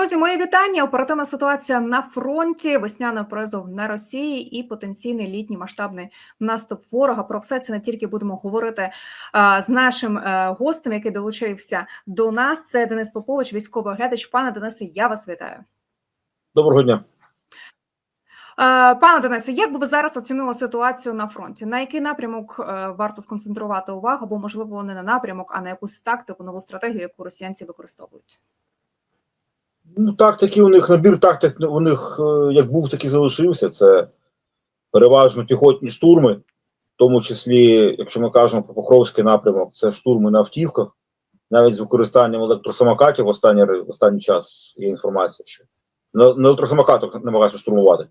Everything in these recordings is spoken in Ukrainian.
Друзі, мої вітання. Оперативна ситуація на фронті, весняний призов на Росії і потенційний літній масштабний наступ ворога. Про все це не тільки будемо говорити а, з нашим а, гостем, який долучився до нас. Це Денис Попович, військовий оглядач. Пане Денисе, я вас вітаю. Доброго дня. Пане Денисе, як би ви зараз оцінили ситуацію на фронті? На який напрямок е, варто сконцентрувати увагу, або можливо не на напрямок, а на якусь тактику, нову стратегію, яку росіянці використовують? Ну, тактики у них набір тактик у них е, як був, так і залишився. Це переважно піхотні штурми, в тому числі, якщо ми кажемо про Покровський напрямок, це штурми на автівках, навіть з використанням електросамокатів в останній, в останній час є інформація, що на, на електросамокатах намагаються штурмувати.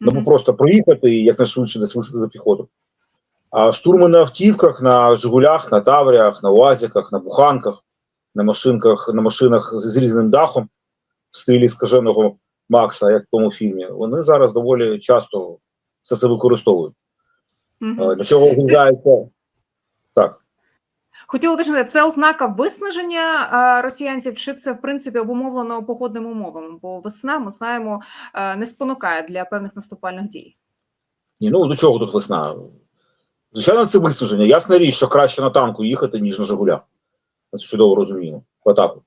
Ну, mm -hmm. просто проїхати і якнайшвидше десь висадити піхоту. А штурми на автівках, на Жигулях, на Тавріях, на Уазіках, на Буханках, на машинках, на машинах з зрізаним дахом в стилі скаженого Макса, як в тому фільмі, вони зараз доволі часто все це використовують. -hmm. Для чого виглядається так. Хотіла уточнити, це ознака виснаження росіянців, чи це в принципі обумовлено погодними умовами? Бо весна, ми знаємо, не спонукає для певних наступальних дій. Ні, ну до чого тут весна? Звичайно, це виснаження. Ясна річ, що краще на танку їхати, ніж на Жигулях. Це чудово розуміємо атаку.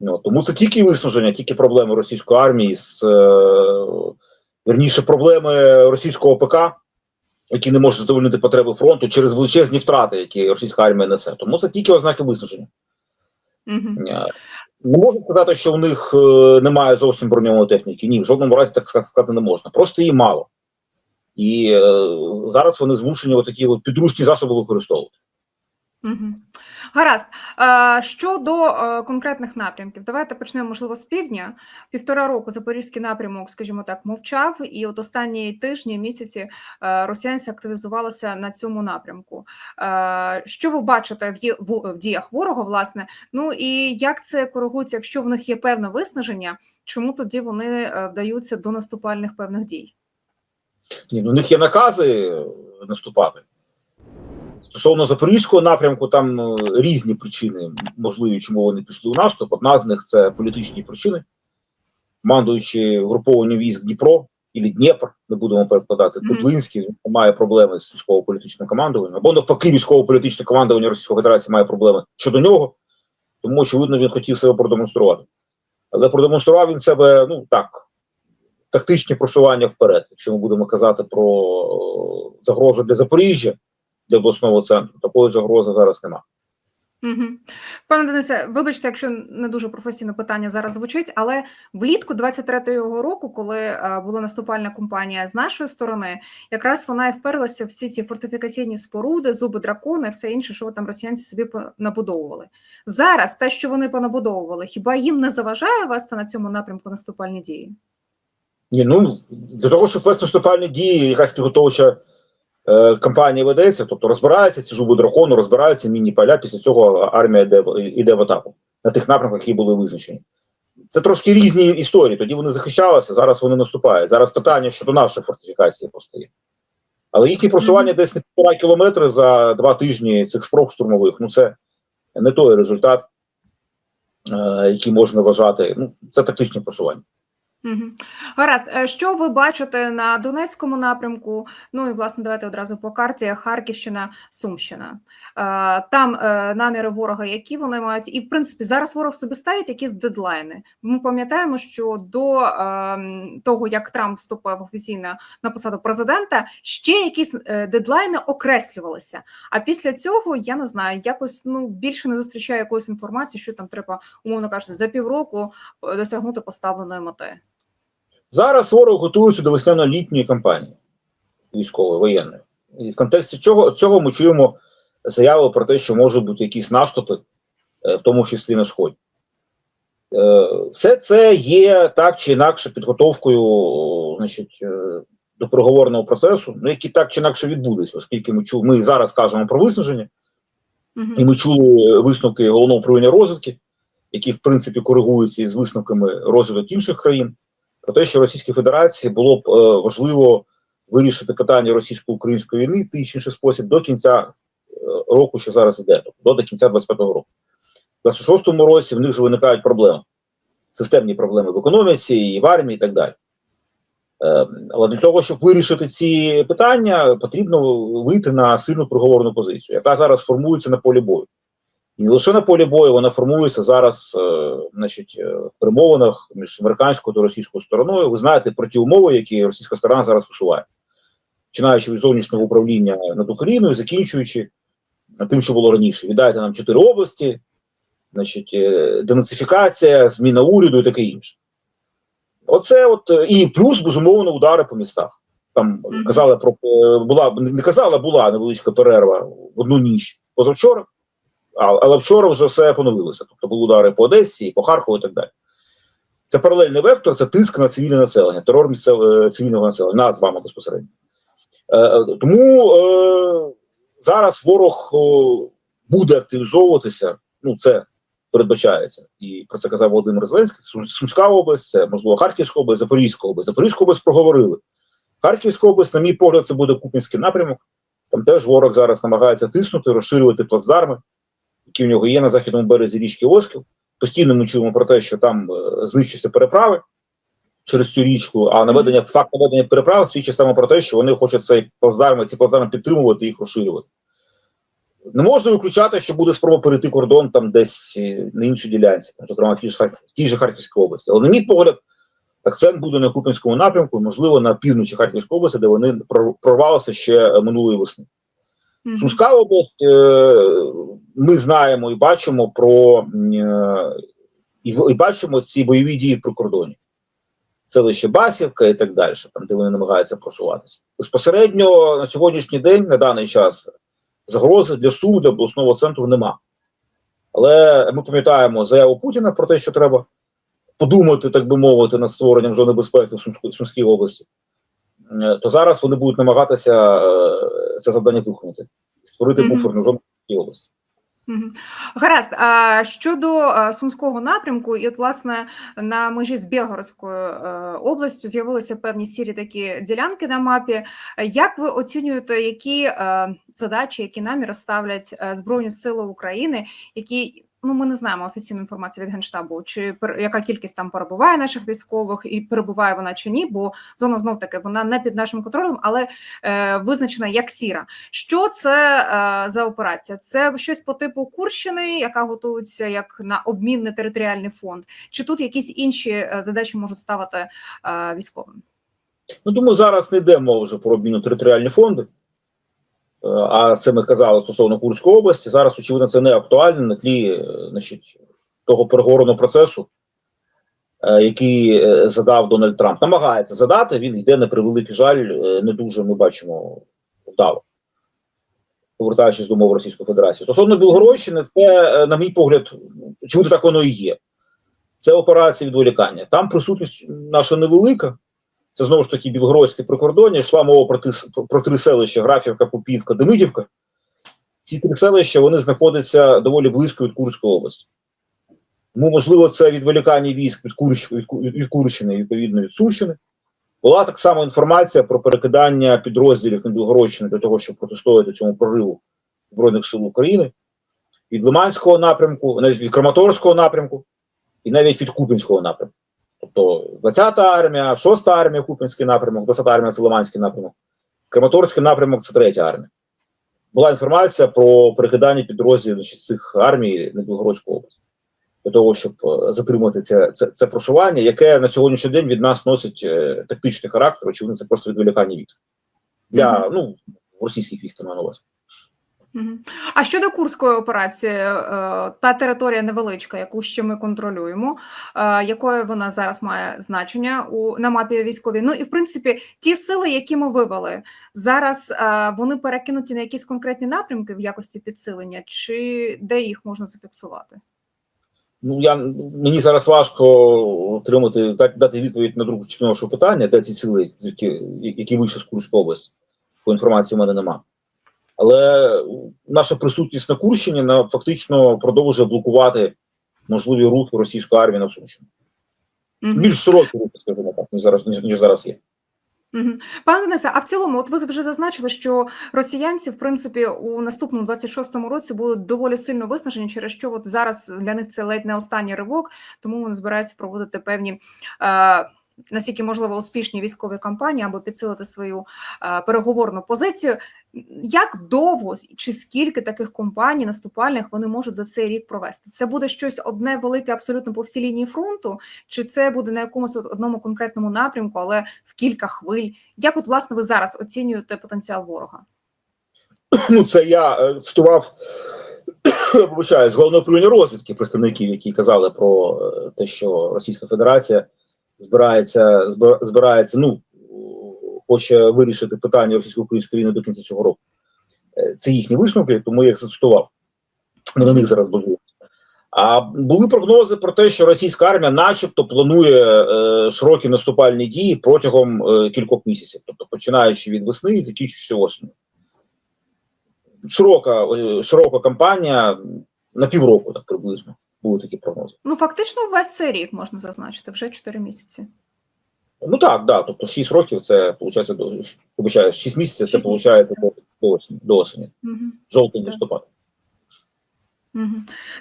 Ну, тому це тільки виснаження, тільки проблеми російської армії, з, е, верніше, проблеми російського ПК які не можуть задовольнити потреби фронту через величезні втрати, які російська армія несе. Тому це тільки ознаки виснаження. Угу. Не можу сказати, що в них е, немає зовсім броньованої техніки. Ні, в жодному разі так сказати не можна. Просто її мало. І е, зараз вони змушені отакі от підручні засоби використовувати. Угу. Гаразд. Щодо конкретних напрямків, давайте почнемо, можливо, з півдня. Півтора року запорізький напрямок, скажімо так, мовчав, і от останні тижні, місяці росіянці активізувалися на цьому напрямку. Що ви бачите в діях ворога, власне? Ну і як це коригується, якщо в них є певне виснаження, чому тоді вони е, вдаються до наступальних певних дій? Ні, ну, У них є накази наступати. Стосовно запорізького напрямку, там е, різні причини можливі, чому вони пішли у наступ. Одна з них це політичні причини, командуючи групованням військ Дніпро і Дніпр, не будемо перекладати, Дублинський mm -hmm. має проблеми з військово-політичним командуванням, або навпаки, військово-політичне командування Російської Федерації має проблеми щодо нього, тому очевидно, він хотів себе продемонструвати. Але продемонстрував він себе, ну так, тактичні просування вперед, якщо ми будемо казати про загрозу для Запоріжжя для обласного центру. Такої загрози зараз нема. Угу. Пане Денисе, вибачте, якщо не дуже професійне питання зараз звучить, але влітку 23-го року, коли а, була наступальна кампанія з нашої сторони, якраз вона і вперлася всі ці фортифікаційні споруди, зуби дракони, все інше, що там росіянці собі набудовували. Зараз те, що вони понабудовували, хіба їм не заважає вести на цьому напрямку наступальні дії? Ні, ну для того, щоб вести наступальні дії, якась підготовча Е, кампанія ведеться, тобто розбираються ці зуби дракону, розбираються міні-поля, після цього армія йде, йде в атаку на тих напрямках, які були визначені. Це трошки різні історії. Тоді вони захищалися, зараз вони наступають. Зараз питання щодо нашої фортифікації просто є. Але їхні просування mm -hmm. десь на півтора кілометри за два тижні цих спроб штурмових. Ну це не той результат, е, який можна вважати. Ну, це тактичні просування. Угу. Гаразд, е, що ви бачите на Донецькому напрямку? Ну і власне давайте одразу по карті Харківщина, Сумщина. Е, там е, наміри ворога, які вони мають, і в принципі зараз ворог собі ставить якісь дедлайни. Ми пам'ятаємо, що до того як Трамп вступив офіційно на посаду президента, ще якісь дедлайни окреслювалися. А після цього я не знаю, якось ну більше не зустрічаю якоїсь інформації, що там треба, умовно кажучи, за півроку досягнути поставленої мети. Зараз ворог готується до весняно-літньої кампанії військової воєнної. І в контексті цього цього ми чуємо заяви про те, що можуть бути якісь наступи, е, в тому числі на Сході. Е, все це є так чи інакше підготовкою значить, е, до переговорного процесу, ну, який так чи інакше відбудеться, оскільки ми чу, ми зараз кажемо про виснаження, угу. і ми чули висновки головного управління розвідки, які в принципі коригуються із висновками розвиток інших країн про те, що Російській Федерації було б е, важливо вирішити питання російсько-української війни в той інший спосіб до кінця е, року, що зараз іде, тобто до кінця 25-го року. У 26-му році в них вже виникають проблеми. системні проблеми в економіці, і в армії, і так далі. Е, Але для того, щоб вирішити ці питання, потрібно вийти на сильну проговорну позицію, яка зараз формується на полі бою. І не лише на полі бою, вона формується зараз е, значить, е, в перемовинах між американською та російською стороною. Ви знаєте про ті умови, які російська сторона зараз висуває, починаючи від зовнішнього управління над Україною, закінчуючи тим, що було раніше. Віддайте нам чотири області, значить, е, денацифікація, зміна уряду і таке інше. Оце от е, і плюс безумовно удари по містах. Там казали про е, була не казала, була невеличка перерва в одну ніч позавчора, але вчора вже все поновилося. Тобто були удари по Одесі, по Харкову і так далі. Це паралельний вектор, це тиск на цивільне населення, терор місцевого цивільного населення, нас з вами безпосередньо. Е, е, тому е, зараз ворог буде активізовуватися. Ну, це передбачається. І про це казав Володимир Зеленський. Сумська область, це можливо Харківська область, Запорізька область. Запорізьку область проговорили. Харківська область, на мій погляд, це буде Купінський напрямок. Там теж ворог зараз намагається тиснути, розширювати плацдарми, які в нього є на західному березі річки Оскіл. Постійно ми чуємо про те, що там е, знищуються переправи через цю річку. А наведення факт наведення переправ свідчить саме про те, що вони хочуть цей плацдарм, ці плацдарми підтримувати і їх розширювати. Не можна виключати, що буде спроба перейти кордон там десь е, на іншій ділянці, там, зокрема в тій ж, в тій же Харківській області. Але на мій погляд, акцент буде на Купінському напрямку, можливо, на півночі Харківської області, де вони прорвалися ще минулої весни. Мгм. Сумська область, е, ми знаємо і бачимо про е, і, бачимо ці бойові дії при кордоні. Селище Басівка і так далі, там, де вони намагаються просуватися. Безпосередньо на сьогоднішній день, на даний час, загрози для Суму, для обласного центру нема. Але ми пам'ятаємо заяву Путіна про те, що треба подумати, так би мовити, над створенням зони безпеки в Сумській, області. Е, То зараз вони будуть намагатися це завдання рухнути, створити Мгм. буферну зону і області. Гаразд. А щодо сумського напрямку, і от власне на межі з Білгородською е, областю з'явилися певні сірі такі ділянки на мапі. Як ви оцінюєте, які е, задачі, які наміри ставлять е, Збройні Сили України, які ну ми не знаємо офіційну інформацію від генштабу, чи яка кількість там перебуває наших військових, і перебуває вона чи ні? Бо зона знов таки вона не під нашим контролем, але е, визначена як сіра. Що це е, за операція? Це щось по типу Курщини, яка готується як на обмінний територіальний фонд, чи тут якісь інші е, задачі можуть ставити е, військовим? Ну тому зараз не йде мова вже про обміну територіальні фонди. А це ми казали стосовно Курської області. Зараз, очевидно, це не актуально на тлі е, значить, того переговорного процесу, е, який е, задав Дональд Трамп. Намагається задати, він йде на превеликий жаль, не дуже ми бачимо вдало. Повертаючись до мови Російської Федерації. Стосовно Білгородщини, це, на мій погляд, очевидно, так воно і є. Це операція відволікання. Там присутність наша невелика. Це знову ж таки Білгородське прикордоння. Йшла мова про, тис- про, три селища: Графівка, Попівка, Демидівка. Ці три селища вони знаходяться доволі близько від Курської області. Тому, можливо, це відволікання військ від, Курщ, від, від Курщини, відповідно від Сумщини. Була так само інформація про перекидання підрозділів на Білгородщину для того, щоб протистояти цьому прориву Збройних сил України від Лиманського напрямку, навіть від Краматорського напрямку і навіть від Купінського напрямку. Тобто 20-та армія, 6-та армія, Купінський напрямок, 20-та армія це Лиманський напрямок, Краматорський напрямок це 3-я армія. Була інформація про перекидання підрозділів з цих армій на Білгородську область для того, щоб е, затримати це, це, це просування, яке на сьогоднішній день від нас носить е, тактичний характер, очевидно, це просто відволікання військ для Мгм. ну російських військ на увазі. А щодо курської операції, е, та територія невеличка, яку ще ми контролюємо, е, якої вона зараз має значення у на мапі військовій. Ну і в принципі, ті сили, які ми вивели зараз, е, вони перекинуті на якісь конкретні напрямки в якості підсилення, чи де їх можна зафіксувати? Ну я мені зараз важко отримати дати, відповідь на другу частину вашого питання, де ці звідки які вийшли з Курської області. По інформації в мене нема. Але наша присутність на Курщині на фактично продовжує блокувати можливі рухи російської армії на Сумщині. Мгм. Більш широкі рухи, скажімо так, ніж зараз ніж, ніж зараз є. Пане Денисе, а в цілому, от ви вже зазначили, що росіянці, в принципі, у наступному 26-му році будуть доволі сильно виснажені, через що от зараз для них це ледь не останній ривок, тому вони збираються проводити певні. Е- Наскільки можливо успішні військові кампанії або підсилити свою е, переговорну позицію. Як довго чи скільки таких компаній наступальних вони можуть за цей рік провести? Це буде щось одне велике абсолютно по всій лінії фронту, чи це буде на якомусь одному конкретному напрямку, але в кілька хвиль? Як от власне ви зараз оцінюєте потенціал ворога? Ну, це я е, цитував, вибачаю, з головного управління розвідки представників, які казали про е, те, що Російська Федерація збирається збира- збирається, ну хоче вирішити питання російсько-української війни до кінця цього року. Е, Це їхні висновки, тому я їх зацитував. Ми на них зараз базуємося. А були прогнози про те, що російська армія, начебто, планує е, широкі наступальні дії протягом е, кількох місяців, тобто починаючи від весни і закінчуючи осінню. Широка, е, широка кампанія на півроку, так приблизно, були такі прогнози. Ну фактично, весь цей рік можна зазначити вже 4 місяці. Ну так, да, тобто 6 років це виходить, до вибачаю, 6 місяців це виходить до, до осені, до осені. Угу. Жовтень листопад.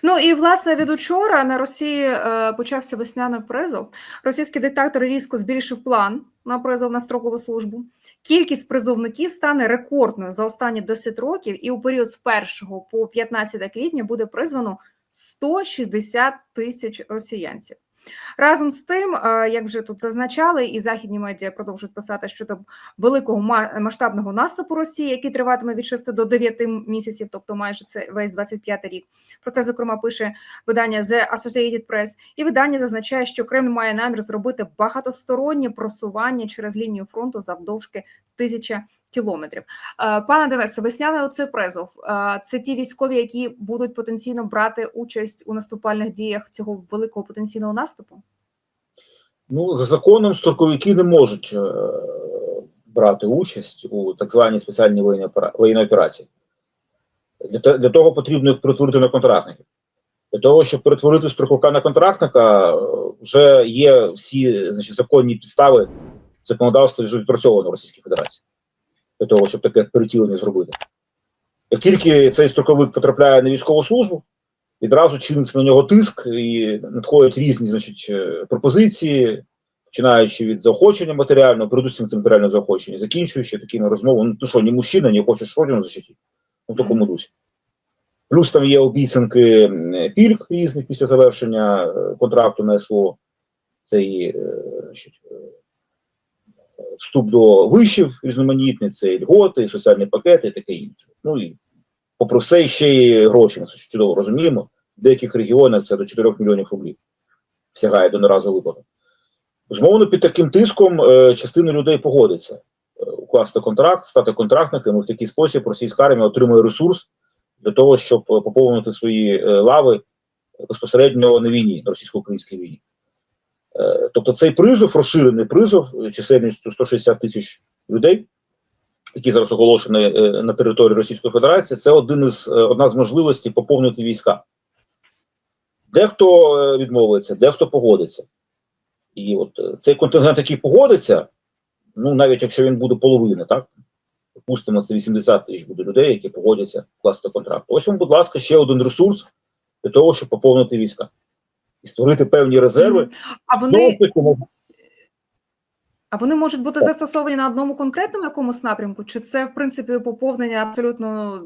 Ну і власне від учора на Росії е, почався весняний призов. Російський диктатор різко збільшив план на призов на строкову службу. Кількість призовників стане рекордною за останні 10 років, і у період з 1 по 15 квітня буде призвано 160 тисяч росіянців. Разом з тим, е, як вже тут зазначали, і західні медіа продовжують писати щодо великого масштабного наступу Росії, який триватиме від 6 до 9 місяців, тобто майже це весь 25 рік. Про це зокрема пише видання The Associated Press. І видання зазначає, що Кремль має намір зробити багатостороннє просування через лінію фронту завдовжки тисяча кілометрів. Е, Пане Денисе, весняний оцей призов. е, Це ті військові, які будуть потенційно брати участь у наступальних діях цього великого потенційного наступу. Ну, за законом строковики не можуть е, брати участь у так званій спеціальній воєнній операції. Для, для того потрібно їх перетворити на контрактників. Для того, щоб перетворити строковика на контрактника, вже є всі значить, законні підстави законодавства вже відпрацьовано в Російській Федерації. Для того, щоб таке перетілення зробити. Як тільки цей строковик потрапляє на військову службу, відразу чиниться на нього тиск і надходять різні значить, е, пропозиції, починаючи від заохочення матеріального, передусім це матеріальне заохочення, закінчуючи такими розмовами, ну що, ні мужчина, не хочеш родину защитити? Ну, в такому дусі. Плюс там є обіцянки пільг різних після завершення е, контракту на СВО. Це і е, значить, вступ до вишів різноманітний, це і льготи, і соціальні пакети і таке інше. Ну і попри все, ще й гроші, ми чудово розуміємо. В деяких регіонах це до 4 мільйонів рублів сягає до наразу виплати. Безумовно, під таким тиском е, частина людей погодиться е, укласти контракт, стати контрактниками. В такий спосіб російська армія отримує ресурс для того, щоб е, поповнити свої е, лави безпосередньо на війні, на російсько-українській війні. Е, тобто цей призов, розширений призов е, чисельністю 160 тисяч людей, які зараз оголошені е, на території Російської Федерації, це один із, одна з можливостей поповнити війська. Дехто відмовиться, дехто погодиться. І от цей контингент, який погодиться, ну навіть якщо він буде половина, так? Допустимо, це 80 тисяч буде людей, які погодяться вкласти контракт. Ось вам, будь ласка, ще один ресурс для того, щоб поповнити війська і створити певні резерви. А вони ну, А вони можуть бути застосовані на одному конкретному якомусь напрямку, чи це в принципі поповнення абсолютно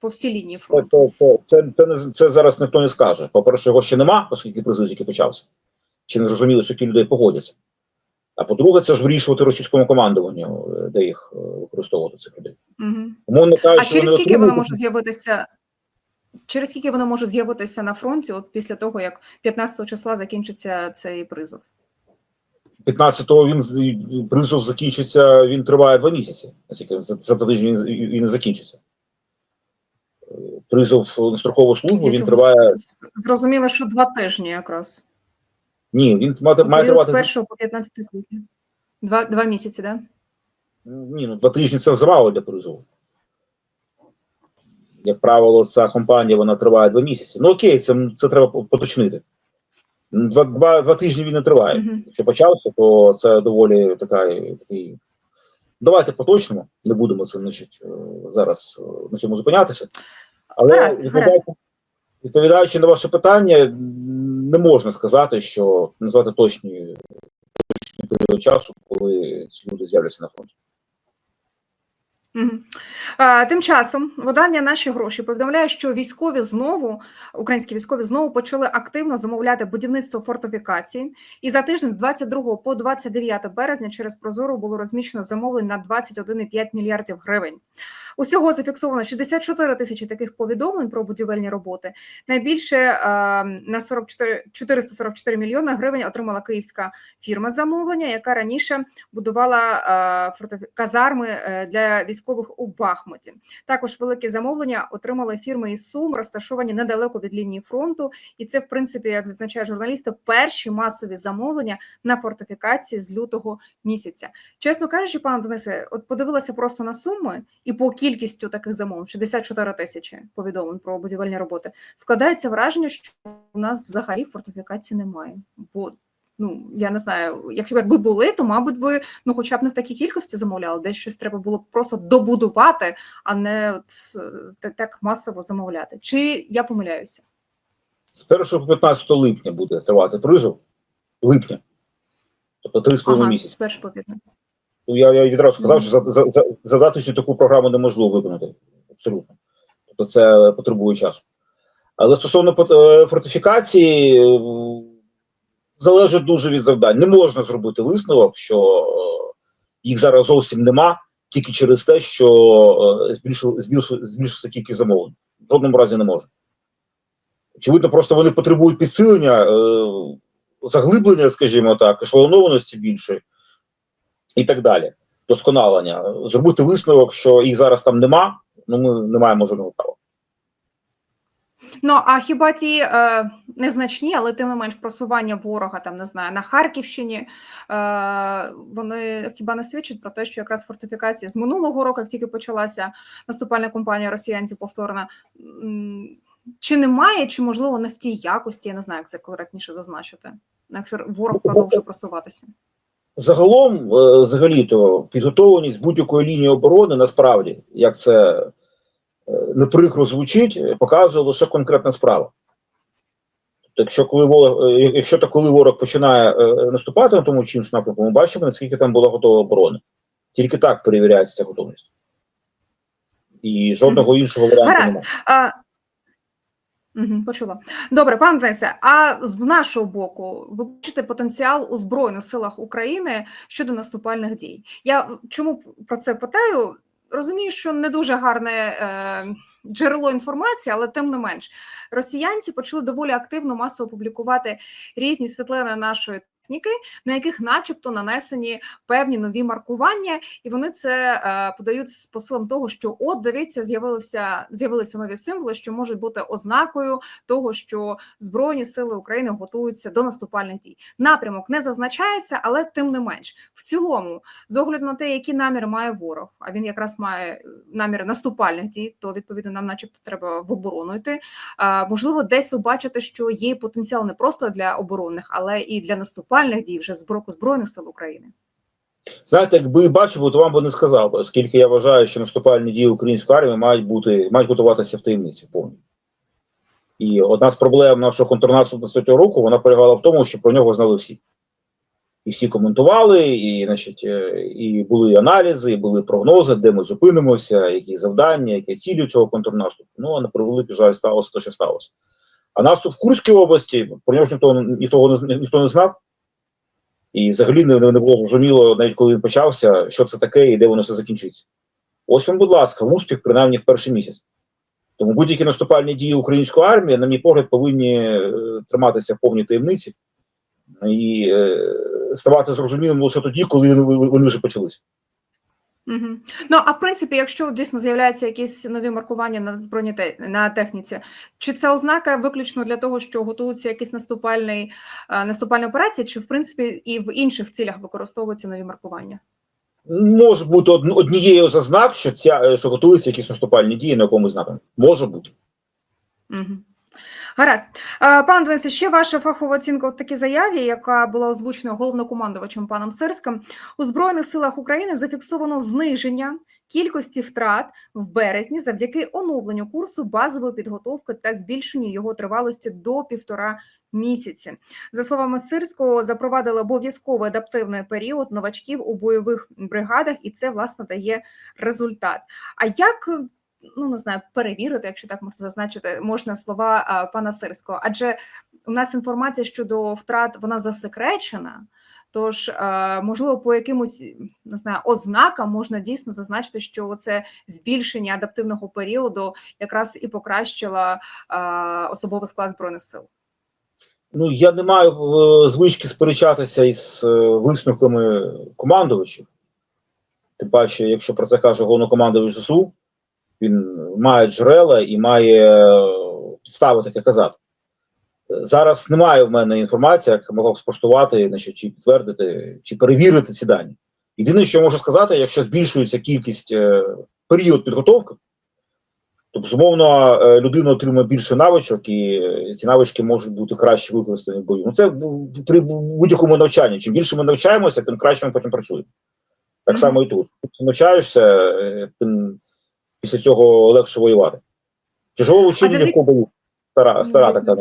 по всій лінії фронту? це, це, це, це зараз ніхто не скаже. По-перше, його ще нема, оскільки призив тільки почався. Ще не зрозуміло, скільки людей погодяться. А по-друге, це ж вирішувати російському командуванню, е, де їх е, використовувати цих людей. Угу. Умовно А через скільки воно може з'явитися? Через скільки воно може з'явитися на фронті, от після того як 15 числа закінчиться цей призов? 15-го він призов закінчиться, він триває два місяці. Наскільки за, за два тижні він, він не закінчиться. Призов на строкову службу Я він триває. Зрозуміло, що два тижні якраз. Ні, він має, має тривати. з 1 по 15 квітня. Два, два місяці, так? Да? Ні, ну два тижні це замало для призову. Як правило, ця компанія вона триває два місяці. Ну окей, це, це треба поточнити. Два, два, два тижні він не триває. Мгм. Якщо почався, то це доволі така, такий давайте поточнимо, не будемо це значить, е, зараз е, на цьому зупинятися. Але Гаразд, відповідаючи, відповідаючи на ваше питання, не можна сказати, що назвати точні точний період часу, коли ці люди з'являться на фронті. Тим часом видання наші гроші повідомляє, що військові знову українські військові знову почали активно замовляти будівництво фортифікацій. І за тиждень з 22 по 29 березня через Прозоро було розміщено замовлень на 21,5 мільярдів гривень. Усього зафіксовано 64 тисячі таких повідомлень про будівельні роботи. Найбільше е, на 44, 444 мільйони гривень отримала київська фірма замовлення, яка раніше будувала е, казарми е, для військових у Бахмуті. Також великі замовлення отримали фірми із Сум, розташовані недалеко від лінії фронту. І це, в принципі, як зазначають журналісти, перші масові замовлення на фортифікації з лютого місяця. Чесно кажучи, пане Денисе, от подивилася просто на суми і по кількістю таких замовлень 64 тисячі повідомлень про будівельні роботи. Складається враження, що у нас взагалі фортифікації немає. Бо ну я не знаю, якби були, то мабуть би ну, хоча б не в такій кількості замовляли, десь щось треба було просто добудувати, а не от е, так масово замовляти. Чи я помиляюся? З 1 по 15 липня буде тривати призов. Липня. Тобто 3,5 Ага, місяці. перш по 15. Ну, Я, я відразу сказав, що за, за, за, за затишні таку програму неможливо виконати. Абсолютно. Тобто це потребує часу. Але стосовно е, фортифікації, е, залежить дуже від завдань. Не можна зробити висновок, що е, їх зараз зовсім нема, тільки через те, що збільшилася кількість замовлень. В жодному разі не можна. Очевидно, просто вони потребують підсилення, заглиблення, скажімо так, ешелонованості більшої і так далі. Досконалення. Зробити висновок, що їх зараз там нема, ну ми не маємо жодного права. Ну а хіба ті е, незначні, але тим не менш просування ворога там не знаю на Харківщині, е, вони хіба не свідчать про те, що якраз фортифікація з минулого року, як тільки почалася наступальна кампанія росіянців повторна, чи немає, чи можливо не в тій якості, я не знаю, як це коректніше зазначити, якщо ворог продовжує просуватися. Загалом, е, взагалі-то, підготовленість будь-якої лінії оборони насправді, як це е, не прикро звучить, показує лише конкретна справа. Тобто, якщо коли ворог, е, якщо та коли ворог починає наступати на тому чи іншому напрямку, ми бачимо, наскільки там була готова оборона. Тільки так перевіряється ця готовність. І жодного іншого варіанту немає. Почула. Добре, пане Денисе, а з нашого боку, ви бачите потенціал у Збройних силах України щодо наступальних дій? Я чому про це питаю? Розумію, що не дуже гарне е, джерело інформації, але тим не менш, росіянці почали доволі активно масово публікувати різні світлини нашої техніки, на яких, начебто, нанесені певні нові маркування, і вони це е, подають з посилом того, що от дивіться, з'явилися з'явилися нові символи, що можуть бути ознакою того, що збройні сили України готуються до наступальних дій. Напрямок не зазначається, але тим не менш, в цілому, з огляду на те, які наміри має ворог, а він якраз має е, наміри наступальних дій, то відповідно нам, начебто, треба в оборону йти. А, можливо, десь ви бачите, що є потенціал не просто для оборонних, але і для наступальних дій вже з боку збройних сил України. Знаєте, якби бачив, то вам би не сказав, оскільки я вважаю, що наступальні дії української армії мають бути мають готуватися в таємниці повні. І одна з проблем нашого контрнаступу 23 року вона полягала в тому, що про нього знали всі. І всі коментували, і, значить, е, і були аналізи, і були прогнози, де ми зупинимося, які завдання, які цілі цього контрнаступу. Ну, а на превеликий жаль, сталося те, що сталося. А наступ в Курській області, про нього ніхто, ніхто, ніхто не знав. І взагалі не, не було зрозуміло, навіть коли він почався, що це таке і де воно все закінчиться. Ось вам, будь ласка, успіх, принаймні в перший місяць. Тому будь-які наступальні дії української армії, на мій погляд, повинні е, триматися в повній таємниці і е, ставати зрозумілим лише тоді, коли вони, вже почалися. Угу. Ну а в принципі, якщо дійсно з'являються якісь нові маркування на збройній те... на техніці, чи це ознака виключно для того, що готуються якісь наступальний е, наступальні операції, чи в принципі і в інших цілях використовуються нові маркування? Може бути однією з ознак, що ця е, що готуються якісь наступальні дії на якомусь напрямку. Може бути. Угу. Гаразд. Пан Денисе, ще ваша фахова оцінка в такій заяві, яка була озвучена головнокомандувачем паном Сирським. У Збройних силах України зафіксовано зниження кількості втрат в березні завдяки оновленню курсу базової підготовки та збільшенню його тривалості до півтора місяці. За словами Сирського, запровадили обов'язковий адаптивний період новачків у бойових бригадах, і це власне дає результат. А як ну не знаю, перевірити, якщо так можна зазначити, можна слова пана Сирського? Адже у нас інформація щодо втрат вона засекречена. Тож, можливо, по якимось не знаю, ознакам можна дійсно зазначити, що це збільшення адаптивного періоду якраз і покращило особовий склад збройних сил. Ну, я не маю е, звички сперечатися із е, висновками командувачів. Тим паче, якщо про це каже головнокомандувач ЗСУ, він має джерела і має е, підстави таке казати. Е, Зараз немає в мене інформації, як могла б спростувати, значить, чи підтвердити, чи перевірити ці дані. Єдине, що я можу сказати, якщо збільшується кількість е, період підготовки, то безумовно е, людина отримує більше навичок, і ці навички можуть бути краще використані в бою. Ну це при будь-якому навчанні. Чим більше ми навчаємося, тим краще ми потім працюємо. Так само і тут. Ти навчаєшся, тим після цього легше воювати. Тяжело вчення завдяки- бою. Стара, стара така.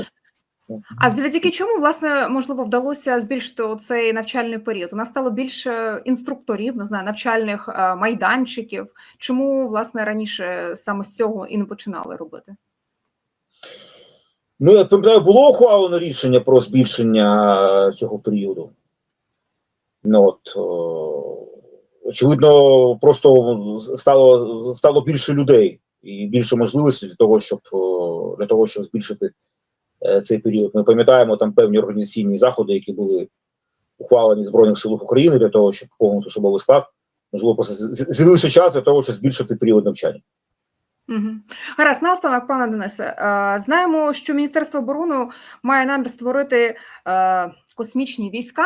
А завдяки чому власне можливо вдалося збільшити цей навчальний період? У нас стало більше інструкторів, не знаю, навчальних е, майданчиків. Чому власне раніше саме з цього і не починали робити? Ну, я пам'ятаю, було ухвалено рішення про збільшення е, цього періоду. Ну, от, о, очевидно, просто стало, стало більше людей і більше можливостей для того, щоб, для того, щоб збільшити е, цей період. Ми пам'ятаємо там певні організаційні заходи, які були ухвалені в Збройних силах України для того, щоб поповнити особовий склад. Можливо, просто з'явився час для того, щоб збільшити період навчання. Угу. Гаразд, наостанок, пане Денисе, е, знаємо, що Міністерство оборони має намір створити е, космічні війська.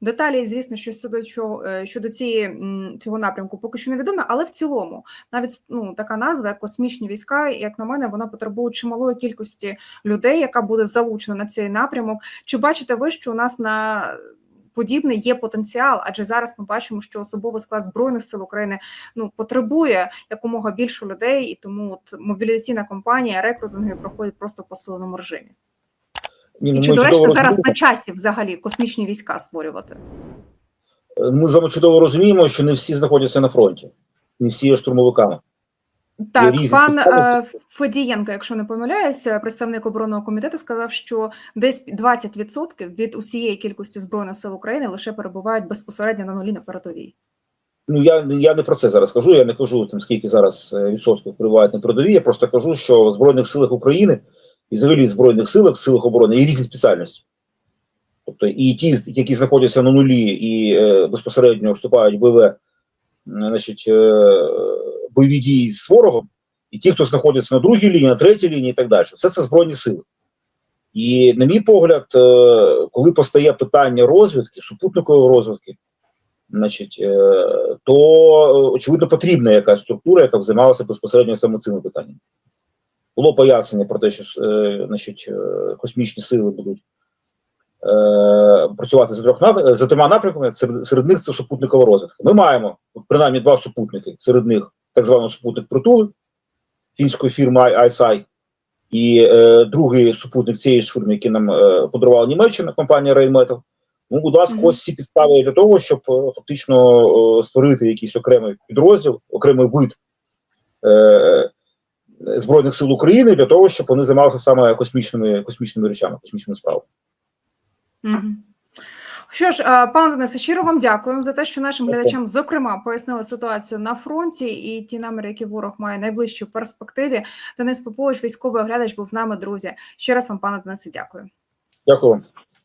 Деталі, звісно, що щодо е, щодо цієї цього напрямку поки що невідомі, але в цілому навіть ну така назва, як космічні війська, як на мене, вона потребує чималої кількості людей, яка буде залучена на цей напрямок. Чи бачите ви, що у нас на подібний є потенціал? Адже зараз ми бачимо, що особовий склад збройних сил України ну потребує якомога більше людей, і тому от мобілізаційна кампанія, рекрутинги проходять просто в посиленому режимі. Ні, І ну, чи доречно зараз на часі взагалі космічні війська створювати? Ми з вами чудово розуміємо, що не всі знаходяться на фронті, не всі є штурмовиками. Так, пан е, Федієнко, якщо не помиляюся, представник оборонного комітету сказав, що десь 20% від усієї кількості збройних сил України лише перебувають безпосередньо на нулі на передовій. Ну я, я не про це зараз кажу. Я не кажу там скільки зараз е, відсотків перебувають на передовій. Я просто кажу, що в збройних силах України і взагалі в збройних силах, в силах оборони є різні спеціальності. Тобто і ті, які знаходяться на нулі і е, безпосередньо вступають в бойове, значить, е, бойові дії з ворогом, і ті, хто знаходяться на другій лінії, на третій лінії і так далі. Все це збройні сили. І, на мій погляд, е, коли постає питання розвідки, супутникової розвідки, значить, е, то е, очевидно потрібна якась структура, яка б займалася безпосередньо саме цими питаннями. Було пояснення про те, що е, значить, е, космічні сили будуть е, працювати за трьох за трьома напрямками. Серед, серед них це супутникова розвідка. Ми маємо принаймні два супутники. Серед них так званий супутник притули фінської фірми ISI, і е, другий супутник цієї ж фірми, який нам е, подарувала Німеччина, компанія Rheinmetall. Ну, будь ласка, Мгм. ось ці підстави для того, щоб е, фактично е, створити якийсь окремий підрозділ, окремий вид е, Збройних сил України для того, щоб вони займалися саме космічними космічними речами, космічними справами. Що ж, е, пане Денисе, щиро вам дякую за те, що нашим глядачам, зокрема, пояснили ситуацію на фронті і ті наміри, які ворог має найближчі в перспективі. Денис Попович, військовий оглядач, був з нами, друзі. Ще раз вам, пане Денисе, дякую. Дякую вам.